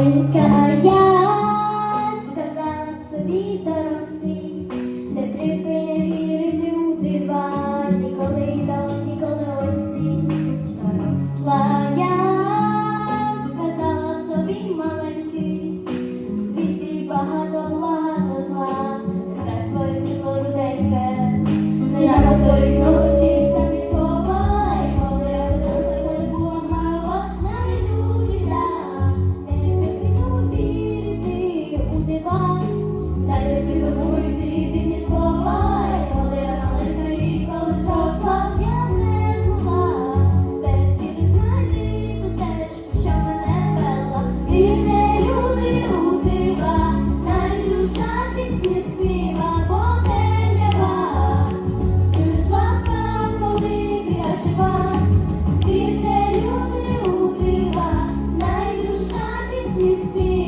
Thank God.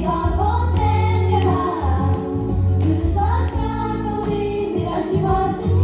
Ти висока, коли не разівати.